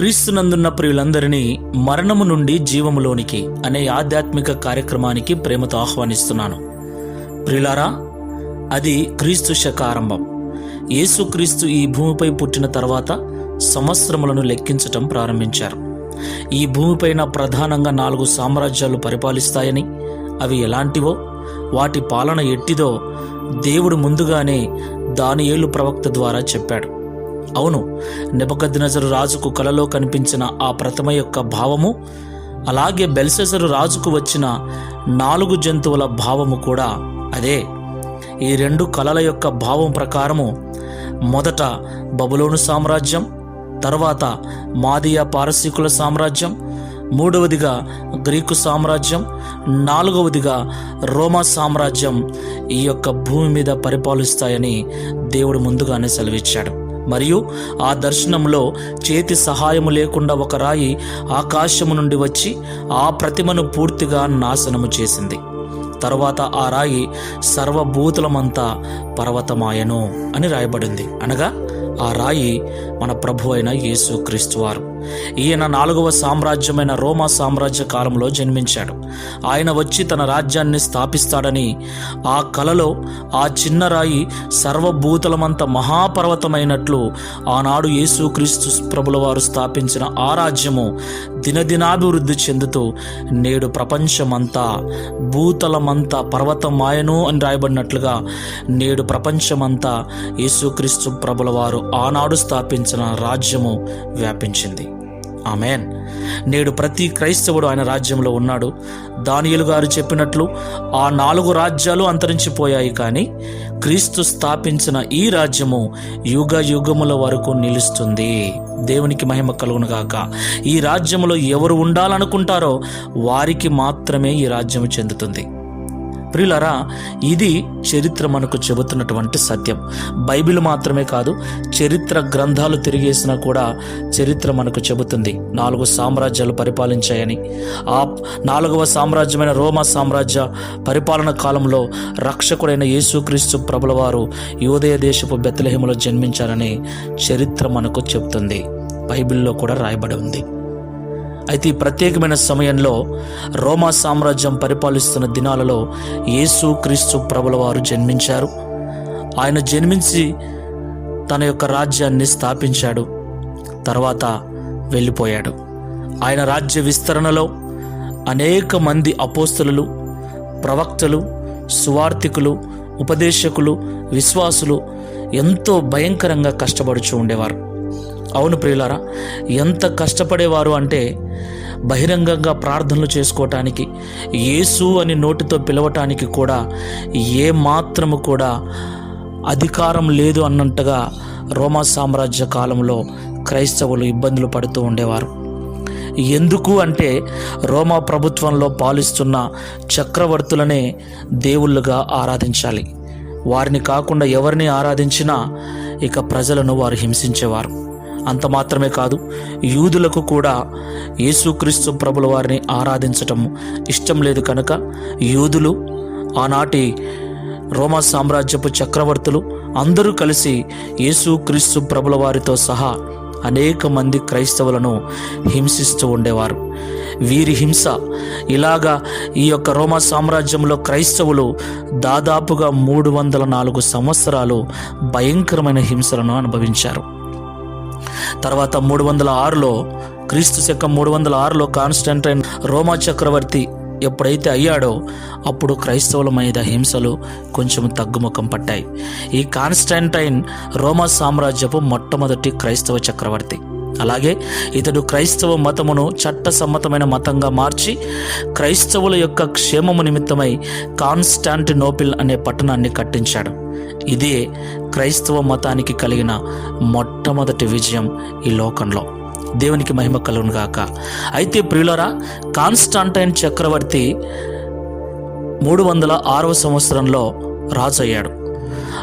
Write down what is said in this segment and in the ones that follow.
క్రీస్తునందున్న ప్రియులందరినీ మరణము నుండి జీవములోనికి అనే ఆధ్యాత్మిక కార్యక్రమానికి ప్రేమతో ఆహ్వానిస్తున్నాను. ప్రియులారా అది క్రీస్తు శకారంభం. యేసుక్రీస్తు ఈ భూమిపై పుట్టిన తర్వాత సంవత్సరములను లెక్కించటం ప్రారంభించారు. ఈ భూమిపైన ప్రధానంగా నాలుగు సామ్రాజ్యాలు పరిపాలిస్తాయని అవి ఎలాంటివో వాటి పాలన ఎట్టిదో దేవుడు ముందుగానే దానియేలు ప్రవక్త ద్వారా చెప్పాడు. అవును నెబకద్నజరు రాజుకు కలలో కనిపించిన ఆ ప్రతిమ యొక్క భావము అలాగే బెల్సెజరు రాజుకు వచ్చిన నాలుగు జంతువుల భావము కూడా అదే. ఈ రెండు కళల యొక్క భావం ప్రకారము మొదట బబులోను సామ్రాజ్యం తర్వాత మాదియా పారసీకుల సామ్రాజ్యం మూడవదిగా గ్రీకు సామ్రాజ్యం నాలుగవదిగా రోమా సామ్రాజ్యం ఈ యొక్క భూమి మీద పరిపాలిస్తాయని దేవుడు ముందుగానే సెలవిచ్చాడు. మరియు ఆ దర్శనంలో చేతి సహాయము లేకుండా ఒక రాయి ఆకాశము నుండి వచ్చి ఆ ప్రతిమను పూర్తిగా నాశనము చేసింది. తరువాత ఆ రాయి సర్వభూతులమంతా పర్వతమాయను అని రాయబడింది. అనగా ఆ రాయి మన ప్రభు అయిన యేసు వారు. ఈయన నాలుగవ సామ్రాజ్యమైన రోమా సామ్రాజ్య కాలంలో జన్మించాడు. ఆయన వచ్చి తన రాజ్యాన్ని స్థాపిస్తాడని ఆ కలలో ఆ చిన్న రాయి సర్వభూతలమంత మహాపర్వతమైనట్లు ఆనాడు యేసుక్రీస్తు ప్రభుల వారు స్థాపించిన ఆ రాజ్యము దినదినాభివృద్ధి చెందుతూ నేడు ప్రపంచమంతా భూతలమంతా పర్వతమాయను అని రాయబడినట్లుగా నేడు ప్రపంచమంతా యేసుక్రీస్తు ప్రభుల వారు ఆనాడు స్థాపించిన రాజ్యము వ్యాపించింది. ఆమెన్. నేడు ప్రతి క్రైస్తవుడు ఆయన రాజ్యంలో ఉన్నాడు. దానియులు గారు చెప్పినట్లు ఆ నాలుగు రాజ్యాలు అంతరించిపోయాయి కానీ క్రీస్తు స్థాపించిన ఈ రాజ్యము యుగ యుగముల వరకు నిలుస్తుంది. దేవునికి మహిమ కలుగునుగాక ఈ రాజ్యములో ఎవరు ఉండాలనుకుంటారో వారికి మాత్రమే ఈ రాజ్యము చెందుతుంది. ప్రియులరా ఇది చరిత్ర మనకు చెబుతున్నటువంటి సత్యం. బైబిల్ మాత్రమే కాదు చరిత్ర గ్రంథాలు తిరిగేసినా కూడా చరిత్ర మనకు చెబుతుంది. నాలుగు సామ్రాజ్యాలు పరిపాలించాయని. ఆ నాలుగవ సామ్రాజ్యమైన రోమా సామ్రాజ్య పరిపాలన కాలంలో రక్షకుడైన యేసుక్రీస్తు ప్రభుల వారు యోదయ దేశపు బెత్తలహేములో జన్మించారని చరిత్ర మనకు చెబుతుంది. బైబిల్లో కూడా రాయబడి ఉంది. అయితే ఈ ప్రత్యేకమైన సమయంలో రోమా సామ్రాజ్యం పరిపాలిస్తున్న దినాలలో యేసు క్రీస్తు ప్రభుల వారు జన్మించారు. ఆయన జన్మించి తన యొక్క రాజ్యాన్ని స్థాపించాడు. తర్వాత వెళ్ళిపోయాడు. ఆయన రాజ్య విస్తరణలో అనేక మంది అపోస్తులు ప్రవక్తలు సువార్థికులు ఉపదేశకులు విశ్వాసులు ఎంతో భయంకరంగా కష్టపడుచూ ఉండేవారు. అవును ప్రియులారా ఎంత కష్టపడేవారు అంటే బహిరంగంగా ప్రార్థనలు చేసుకోవటానికి యేసు అని నోటితో పిలవటానికి కూడా ఏ మాత్రము కూడా అధికారం లేదు అన్నట్టుగా రోమా సామ్రాజ్య కాలంలో క్రైస్తవులు ఇబ్బందులు పడుతూ ఉండేవారు. ఎందుకు అంటే రోమా ప్రభుత్వంలో పాలిస్తున్న చక్రవర్తులనే దేవుళ్ళుగా ఆరాధించాలి. వారిని కాకుండా ఎవరిని ఆరాధించినా ఇక ప్రజలను వారు హింసించేవారు. అంత మాత్రమే కాదు యూదులకు కూడా యేసుక్రీస్తు ప్రభుల వారిని ఆరాధించటం ఇష్టం లేదు కనుక యూదులు ఆనాటి రోమా సామ్రాజ్యపు చక్రవర్తులు అందరూ కలిసి యేసుక్రీస్తు ప్రభుల వారితో సహా అనేక మంది క్రైస్తవులను హింసిస్తూ ఉండేవారు. వీరి హింస ఇలాగా ఈ యొక్క రోమా సామ్రాజ్యంలో క్రైస్తవులు దాదాపుగా మూడు వందల నాలుగు సంవత్సరాలు భయంకరమైన హింసలను అనుభవించారు. తర్వాత మూడు వందల ఆరులో క్రీస్తు శకం మూడు వందల ఆరులో కాన్స్టంటైన్ రోమా చక్రవర్తి ఎప్పుడైతే అయ్యాడో అప్పుడు క్రైస్తవుల మీద హింసలు కొంచెం తగ్గుముఖం పట్టాయి. ఈ కాన్స్టంటైన్ రోమా సామ్రాజ్యపు మొట్టమొదటి క్రైస్తవ చక్రవర్తి. అలాగే ఇతడు క్రైస్తవ మతమును చట్టసమ్మతమైన మతంగా మార్చి క్రైస్తవుల యొక్క క్షేమము నిమిత్తమై కాన్స్టాంటినోపిల్ అనే పట్టణాన్ని కట్టించాడు. ఇదే క్రైస్తవ మతానికి కలిగిన మొట్టమొదటి విజయం ఈ లోకంలో. దేవునికి మహిమ కలుగును గాక. అయితే ప్రియులరా కాన్స్టాంటైన్ చక్రవర్తి మూడు వందల ఆరవ సంవత్సరంలో రాజు అయ్యాడు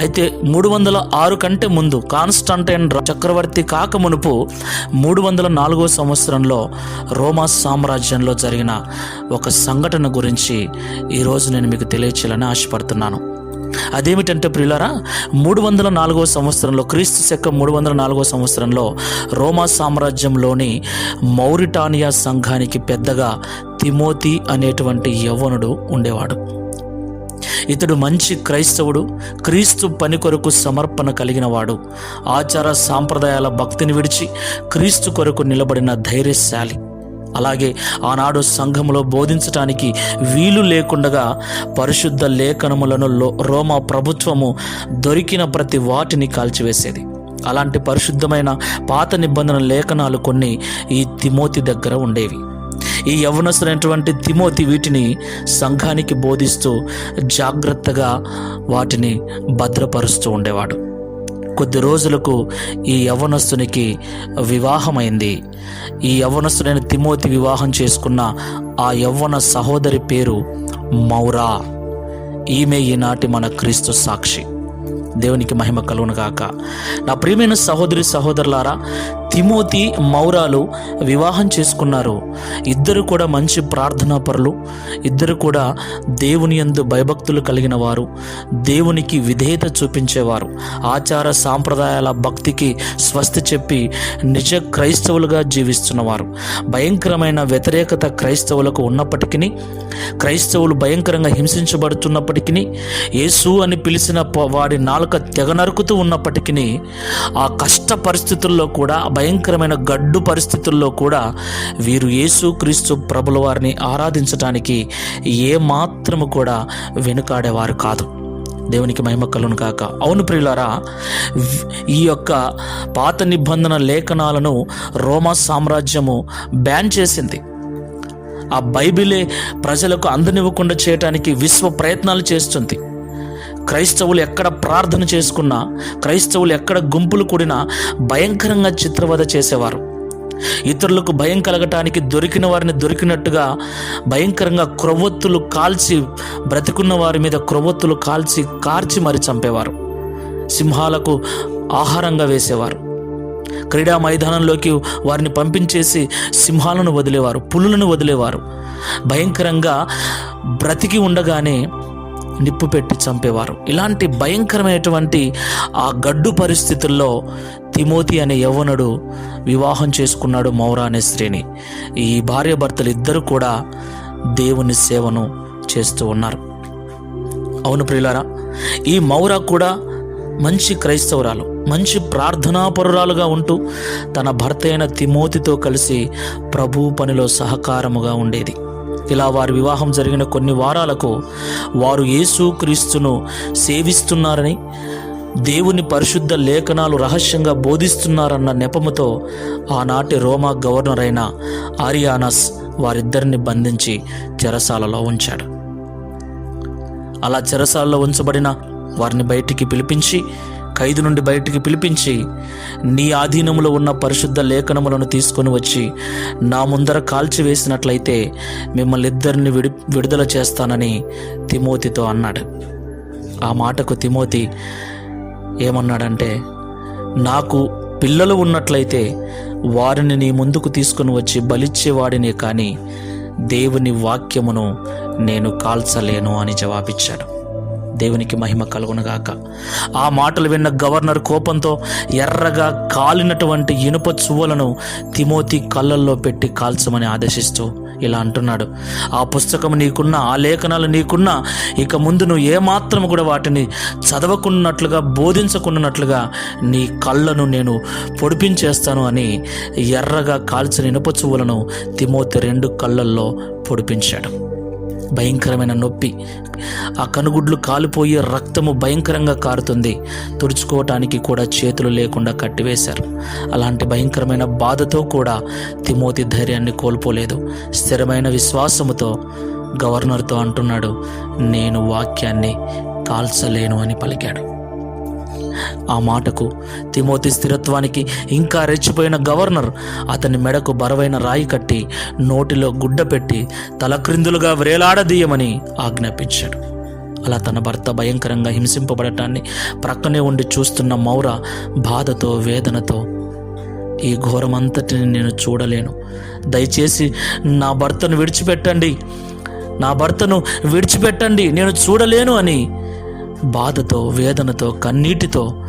అయితే మూడు వందల ఆరు కంటే ముందు కాన్స్టాంటైన్ చక్రవర్తి కాక మునుపు మూడు వందల నాలుగో సంవత్సరంలో రోమా సామ్రాజ్యంలో జరిగిన ఒక సంఘటన గురించి ఈరోజు నేను మీకు తెలియచేయాలని ఆశపడుతున్నాను. అదేమిటంటే ప్రియులారా మూడు వందల నాలుగో సంవత్సరంలో క్రీస్తు శకం మూడు వందల నాలుగో సంవత్సరంలో రోమా సామ్రాజ్యంలోని మౌరిటానియా సంఘానికి పెద్దగా తిమోతి అనేటువంటి యవ్వనుడు ఉండేవాడు. ఇతడు మంచి క్రైస్తవుడు క్రీస్తు పని కొరకు సమర్పణ కలిగిన వాడు ఆచార సాంప్రదాయాల భక్తిని విడిచి క్రీస్తు కొరకు నిలబడిన ధైర్యశాలి. అలాగే ఆనాడు సంఘములో బోధించటానికి వీలు లేకుండగా పరిశుద్ధ లేఖనములను రోమా ప్రభుత్వము దొరికిన ప్రతి వాటిని కాల్చివేసేది. అలాంటి పరిశుద్ధమైన పాత నిబంధన లేఖనాలు కొన్ని ఈ తిమోతి దగ్గర ఉండేవి. ఈ యవనస్తుడైనటువంటి తిమోతి వీటిని సంఘానికి బోధిస్తూ జాగ్రత్తగా వాటిని భద్రపరుస్తూ ఉండేవాడు. కొద్ది రోజులకు ఈ యవనస్తునికి వివాహమైంది. ఈ యవనస్తుడైన తిమోతి వివాహం చేసుకున్న ఆ యవ్వన సహోదరి పేరు మౌరా. ఈమె ఈనాటి మన క్రీస్తు సాక్షి. దేవునికి మహిమ కలుగును గాక నా ప్రియమైన సహోదరి సహోదరులారా తిమోతి మౌరాలు వివాహం చేసుకున్నారు. ఇద్దరు కూడా మంచి ప్రార్థనా పరులు ఇద్దరు కూడా దేవుని యందు భయభక్తులు కలిగిన వారు. దేవునికి విధేయత చూపించేవారు. ఆచార సాంప్రదాయాల భక్తికి స్వస్తి చెప్పి నిజ క్రైస్తవులుగా జీవిస్తున్నవారు. భయంకరమైన వ్యతిరేకత క్రైస్తవులకు ఉన్నప్పటికీ క్రైస్తవులు భయంకరంగా హింసించబడుతున్నప్పటికీ యేసు అని పిలిచిన వాడి నాలుక తెగ నరుకుతూ ఉన్నప్పటికీ ఆ కష్ట పరిస్థితుల్లో కూడా భయంకరమైన గడ్డు పరిస్థితుల్లో కూడా వీరు యేసు క్రీస్తు ప్రభుల వారిని ఆరాధించటానికి ఏ మాత్రము కూడా వెనుకాడేవారు కాదు. దేవునికి మహిమ కలును కాక అవును ప్రియులారా ఈ యొక్క పాత నిబంధన లేఖనాలను రోమా సామ్రాజ్యము బ్యాన్ చేసింది. ఆ బైబిలే ప్రజలకు అందనివ్వకుండా చేయటానికి విశ్వ ప్రయత్నాలు చేస్తుంది. క్రైస్తవులు ఎక్కడ ప్రార్థన చేసుకున్నా క్రైస్తవులు ఎక్కడ గుంపులు కూడినా భయంకరంగా చిత్రవద చేసేవారు. ఇతరులకు భయం కలగటానికి దొరికిన వారిని దొరికినట్టుగా భయంకరంగా క్రొవ్వొత్తులు కాల్చి బ్రతికున్న వారి మీద క్రొవ్వొత్తులు కాల్చి కార్చి మరి చంపేవారు. సింహాలకు ఆహారంగా వేసేవారు. క్రీడా మైదానంలోకి వారిని పంపించేసి సింహాలను వదిలేవారు పులులను వదిలేవారు. భయంకరంగా బ్రతికి ఉండగానే నిప్పు పెట్టి చంపేవారు. ఇలాంటి భయంకరమైనటువంటి ఆ గడ్డు పరిస్థితుల్లో తిమోతి అనే యవ్వనుడు వివాహం చేసుకున్నాడు మౌరా అనే స్త్రీని. ఈ భార్యాభర్తలు ఇద్దరు కూడా దేవుని సేవను చేస్తూ ఉన్నారు. అవును ప్రియులారా ఈ మౌరా కూడా మంచి క్రైస్తవురాలు. మంచి ప్రార్థనాపరురాలుగా ఉంటూ తన భర్త అయిన తిమోతితో కలిసి ప్రభు పనిలో సహకారముగా ఉండేది. ఇలా వారి వివాహం జరిగిన కొన్ని వారాలకు వారు యేసు క్రీస్తును సేవిస్తున్నారని దేవుని పరిశుద్ధ లేఖనాలు రహస్యంగా బోధిస్తున్నారన్న నెపముతో ఆనాటి రోమా గవర్నర్ అయిన ఆరియానస్ వారిద్దరిని బంధించి చెరసాలలో ఉంచాడు. అలా చెరసాలలో ఉంచబడిన వారిని బయటికి పిలిపించి ఖైదు నుండి బయటికి పిలిపించి నీ ఆధీనములో ఉన్న పరిశుద్ధ లేఖనములను తీసుకొని వచ్చి నా ముందర కాల్చివేసినట్లయితే మిమ్మల్ని ఇద్దరిని విడి విడుదల చేస్తానని తిమోతితో అన్నాడు. ఆ మాటకు తిమోతి ఏమన్నాడంటే నాకు పిల్లలు ఉన్నట్లయితే వారిని నీ ముందుకు తీసుకుని వచ్చి బలిచ్చేవాడినే కానీ దేవుని వాక్యమును నేను కాల్చలేను అని జవాబిచ్చాడు. దేవునికి మహిమ కలుగునగాక. ఆ మాటలు విన్న గవర్నర్ కోపంతో ఎర్రగా కాలినటువంటి ఇనుప చువ్వలను తిమోతి కళ్ళల్లో పెట్టి కాల్చమని ఆదేశిస్తూ ఇలా అంటున్నాడు. ఆ పుస్తకం నీకున్న ఆ లేఖనాలు నీకున్న ఇక ముందు నువ్వు ఏమాత్రం కూడా వాటిని చదవకున్నట్లుగా బోధించకున్నట్లుగా నీ కళ్ళను నేను పొడిపించేస్తాను అని ఎర్రగా కాల్చిన ఇనుప చువ్వలను తిమోతి రెండు కళ్ళల్లో పొడిపించాడు. భయంకరమైన నొప్పి. ఆ కనుగుడ్లు కాలిపోయి రక్తము భయంకరంగా కారుతుంది. తుడుచుకోవటానికి కూడా చేతులు లేకుండా కట్టివేశారు. అలాంటి భయంకరమైన బాధతో కూడా తిమోతి ధైర్యాన్ని కోల్పోలేదు. స్థిరమైన విశ్వాసముతో గవర్నర్తో అంటున్నాడు నేను వాక్యాన్ని కాల్చలేను అని పలికాడు. ఆ మాటకు తిమోతి స్థిరత్వానికి ఇంకా రెచ్చిపోయిన గవర్నర్ అతని మెడకు బరవైన రాయి కట్టి నోటిలో గుడ్డ పెట్టి తలక్రిందులుగా వ్రేలాడదీయమని ఆజ్ఞాపించాడు. అలా తన భర్త భయంకరంగా హింసింపబడటాన్ని ప్రక్కనే ఉండి చూస్తున్న మౌర బాధతో వేదనతో ఈ ఘోరమంతటిని నేను చూడలేను. దయచేసి నా భర్తను విడిచిపెట్టండి. నా భర్తను విడిచిపెట్టండి. నేను చూడలేను అని బాధతో వేదనతో కన్నీటితో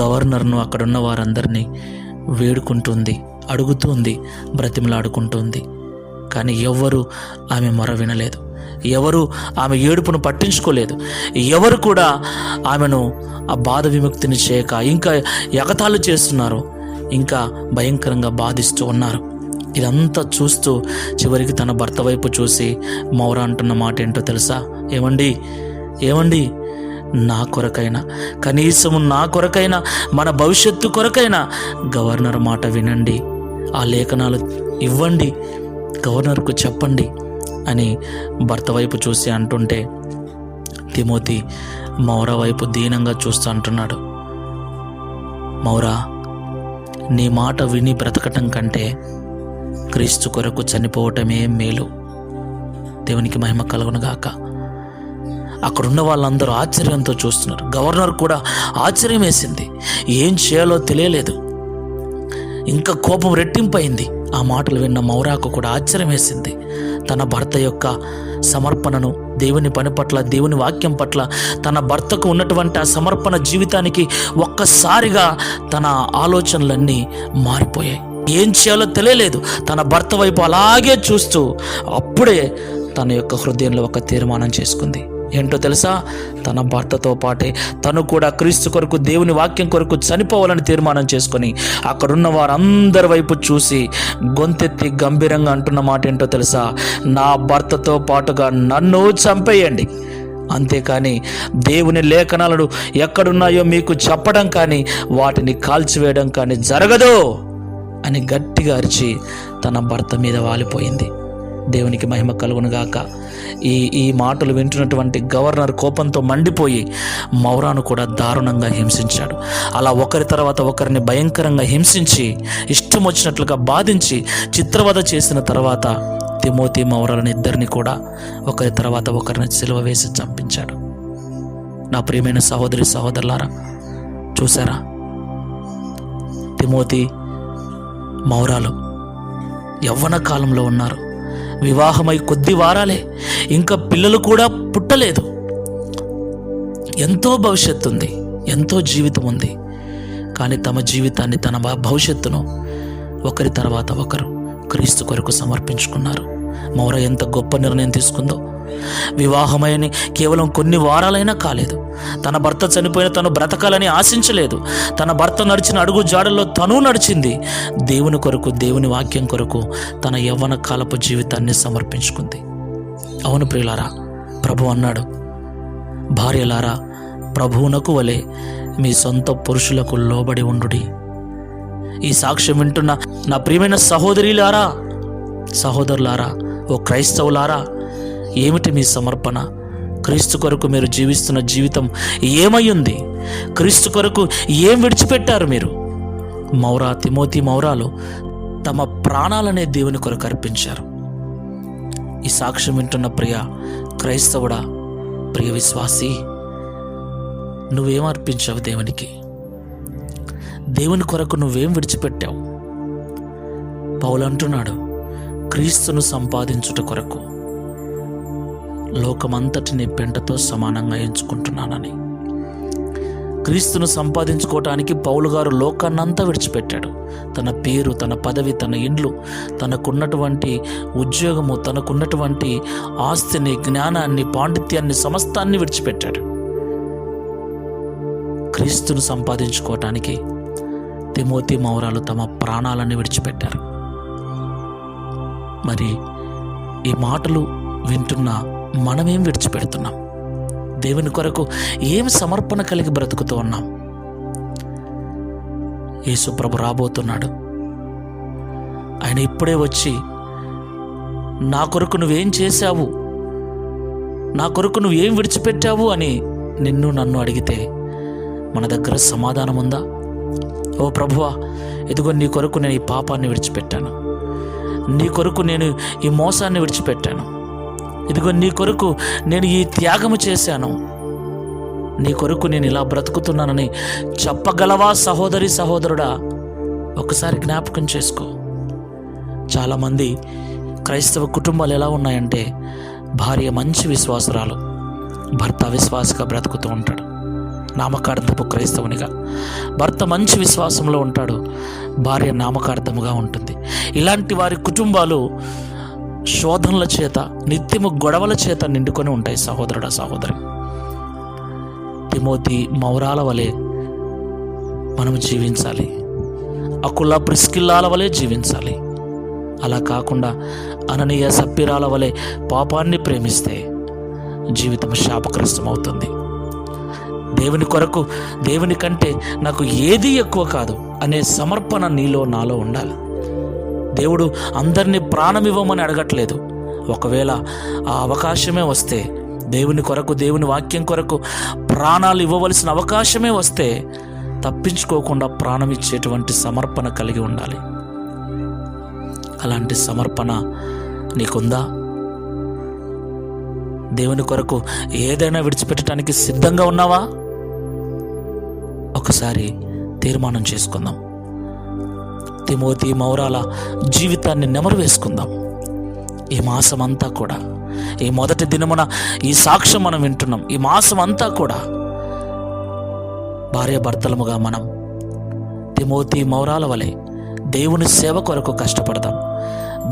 గవర్నర్ను అక్కడున్న వారందరినీ వేడుకుంటుంది అడుగుతుంది బ్రతిమలాడుకుంటుంది. కానీ ఎవ్వరూ ఆమె మొర వినలేదు. ఎవరు ఆమె ఏడుపును పట్టించుకోలేదు. ఎవరు కూడా ఆమెను ఆ బాధ విముక్తిని చేయక ఇంకా ఎగతాళు చేస్తున్నారు. ఇంకా భయంకరంగా బాధిస్తూ ఉన్నారు. ఇదంతా చూస్తూ చివరికి తన భర్త వైపు చూసి మౌర అంటున్న మాట ఏంటో తెలుసా? ఏమండి? ఏమండి? నా కొరకైనా కనీసం నా కొరకైనా మన భవిష్యత్తు కొరకైనా గవర్నర్ మాట వినండి ఆ లేఖనాలు ఇవ్వండి గవర్నర్కు చెప్పండి అని భర్త వైపు చూసి అంటుంటే తిమోతి మౌర వైపు దీనంగా చూస్తూ అంటున్నాడు. మౌరా నీ మాట విని బ్రతకటం కంటే క్రీస్తు కొరకు చనిపోవటమే మేలు. దేవునికి మహిమ కలుగును గాక అక్కడున్న వాళ్ళందరూ ఆశ్చర్యంతో చూస్తున్నారు. గవర్నర్ కూడా ఆశ్చర్యం వేసింది. ఏం చేయాలో తెలియలేదు. ఇంకా కోపం రెట్టింపైంది. ఆ మాటలు విన్న మౌరాకు కూడా ఆశ్చర్యం వేసింది. తన భర్త యొక్క సమర్పణను దేవుని పని పట్ల దేవుని వాక్యం పట్ల తన భర్తకు ఉన్నటువంటి ఆ సమర్పణ జీవితానికి ఒక్కసారిగా తన ఆలోచనలన్నీ మారిపోయాయి. ఏం చేయాలో తెలియలేదు. తన భర్త వైపు అలాగే చూస్తూ అప్పుడే తన యొక్క హృదయంలో ఒక తీర్మానం చేసుకుంది. ఏంటో తెలుసా? తన భర్తతో పాటే తను కూడా క్రీస్తు కొరకు దేవుని వాక్యం కొరకు చనిపోవాలని తీర్మానం చేసుకొని అక్కడున్న వారందరి వైపు చూసి గొంతెత్తి గంభీరంగా అంటున్న మాట ఏంటో తెలుసా? నా భర్తతో పాటుగా నన్ను చంపేయండి. అంతేకాని దేవుని లేఖనాలను ఎక్కడున్నాయో మీకు చెప్పడం కానీ వాటిని కాల్చివేయడం కానీ జరగదు అని గట్టిగా అరిచి తన భర్త మీద వాలిపోయింది. దేవునికి మహిమ కలుగునుగాక. గాక ఈ ఈ మాటలు వింటున్నటువంటి గవర్నర్ కోపంతో మండిపోయి మౌరాను కూడా దారుణంగా హింసించాడు. అలా ఒకరి తర్వాత ఒకరిని భయంకరంగా హింసించి ఇష్టం వచ్చినట్లుగా బాధించి చిత్రవద చేసిన తర్వాత తిమోతి మౌరాలను ఇద్దరిని కూడా ఒకరి తర్వాత ఒకరిని సిలువ వేసి చంపించాడు. నా ప్రియమైన సహోదరి సహోదరులారా చూసారా తిమోతి మౌరాలు యవ్వన కాలంలో ఉన్నారు. వివాహమై కొద్ది వారాలే. ఇంకా పిల్లలు కూడా పుట్టలేదు. ఎంతో భవిష్యత్తు ఉంది ఎంతో జీవితం ఉంది. కానీ తమ జీవితాన్ని తన భవిష్యత్తును ఒకరి తర్వాత ఒకరు క్రీస్తు కొరకు సమర్పించుకున్నారు. మౌర ఎంత గొప్ప నిర్ణయం తీసుకుందో వివాహమని కేవలం కొన్ని వారాలైనా కాలేదు. తన భర్త చనిపోయిన తను బ్రతకాలని ఆశించలేదు. తన భర్త నడిచిన అడుగు జాడల్లో తను నడిచింది. దేవుని కొరకు దేవుని వాక్యం కొరకు తన యవ్వన కాలపు జీవితాన్ని సమర్పించుకుంది. అవును ప్రియులారా ప్రభు అన్నాడు భార్యలారా ప్రభువునకు వలె మీ సొంత పురుషులకు లోబడి ఉండుడి. ఈ సాక్ష్యం వింటున్న నా ప్రియమైన సహోదరిలారా సహోదరులారా ఓ క్రైస్తవులారా ఏమిటి మీ సమర్పణ? క్రీస్తు కొరకు మీరు జీవిస్తున్న జీవితం ఏమయ్యుంది క్రీస్తు కొరకు ఏం విడిచిపెట్టారు మీరు? మౌరా తిమోతి మౌరాలు తమ ప్రాణాలనే దేవుని కొరకు అర్పించారు. ఈ సాక్ష్యం వింటున్న ప్రియ క్రైస్తవుడా ప్రియ విశ్వాసి నువ్వేం అర్పించావు దేవునికి? దేవుని కొరకు నువ్వేం విడిచిపెట్టావు? పౌలు అంటున్నాడు క్రీస్తును సంపాదించుట కొరకు. లోకమంతటిని పెంటతో సమానంగా ఎంచుకుంటున్నానని. క్రీస్తును సంపాదించుకోవటానికి పౌలు గారు లోకాన్నంతా విడిచిపెట్టాడు. తన పేరు తన పదవి తన ఇండ్లు తనకున్నటువంటి ఉద్యోగము తనకున్నటువంటి ఆస్తిని జ్ఞానాన్ని పాండిత్యాన్ని సమస్తాన్ని విడిచిపెట్టాడు. క్రీస్తును సంపాదించుకోవటానికి తిమోతి మౌరాలు తమ ప్రాణాలను విడిచిపెట్టారు. మరి ఈ మాటలు వింటున్న మనమేం విడిచిపెడుతున్నాం? దేవుని కొరకు ఏం సమర్పణ కలిగి బ్రతుకుతూ ఉన్నాం? యేసుప్రభు రాబోతున్నాడు. ఆయన ఇప్పుడే వచ్చి నా కొరకు నువ్వేం చేశావు? నా కొరకు నువ్వేం విడిచిపెట్టావు? అని నిన్ను నన్ను అడిగితే మన దగ్గర సమాధానం ఉందా? ఓ ప్రభువా ఇదిగో నీ కొరకు నేను ఈ పాపాన్ని విడిచిపెట్టాను. నీ కొరకు నేను ఈ మోసాన్ని విడిచిపెట్టాను. ఇదిగో నీ కొరకు నేను ఈ త్యాగము చేశాను. నీ కొరకు నేను ఇలా బ్రతుకుతున్నానని చెప్పగలవా సహోదరి సహోదరుడా? ఒకసారి జ్ఞాపకం చేసుకో. చాలామంది క్రైస్తవ కుటుంబాలు ఎలా ఉన్నాయంటే భార్య మంచి విశ్వాసరాలు భర్త అవిశ్వాసగా బ్రతుకుతూ ఉంటాడు. నామకార్థపు క్రైస్తవునిగా. భర్త మంచి విశ్వాసంలో ఉంటాడు భార్య నామకార్థముగా ఉంటుంది. ఇలాంటి వారి కుటుంబాలు శోధనల చేత నిత్యము గొడవల చేత నిండుకొని ఉంటాయి సహోదరుడ సహోదరి. తిమోతి మౌరాల వలె మనం జీవించాలి. అకుల ప్రిస్కిల్లాల వలె జీవించాలి. అలా కాకుండా అననీయ సప్పిరాల వలె పాపాన్ని ప్రేమిస్తే జీవితం శాపగ్రస్తం అవుతుంది దేవుని కొరకు దేవుని కంటే నాకు ఏది ఎక్కువ కాదు అనే సమర్పణ నీలో నాలో ఉండాలి. దేవుడు అందరినీ ప్రాణం ఇవ్వమని అడగట్లేదు. ఒకవేళ ఆ అవకాశమే వస్తే దేవుని కొరకు దేవుని వాక్యం కొరకు ప్రాణాలు ఇవ్వవలసిన అవకాశమే వస్తే తప్పించుకోకుండా ప్రాణం ఇచ్చేటువంటి సమర్పణ కలిగి ఉండాలి. అలాంటి సమర్పణ నీకుందా? దేవుని కొరకు ఏదైనా విడిచిపెట్టడానికి సిద్ధంగా ఉన్నావా? ఒకసారి తీర్మానం చేసుకుందాం. తిమోతి మౌరాల జీవితాన్ని నెమరు వేసుకుందాం ఈ మాసం అంతా కూడా ఈ మొదటి దినమున ఈ సాక్ష్యం మనం వింటున్నాం. ఈ మాసం అంతా కూడా భార్యాభర్తలముగా మనం తిమోతి మౌరాల వలె దేవుని సేవ కొరకు కష్టపడదాం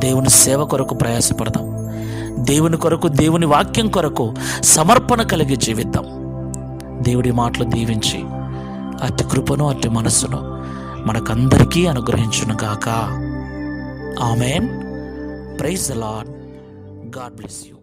దేవుని సేవ కొరకు ప్రయాసపడదాం దేవుని కొరకు దేవుని వాక్యం కొరకు సమర్పణ కలిగి జీవిద్దాం. దేవుడి మాటలు దీవించి అట్టి కృపను అట్టి మనస్సును మనకందరికీ అనుగ్రహించును గాక. Amen. Praise the Lord God bless you.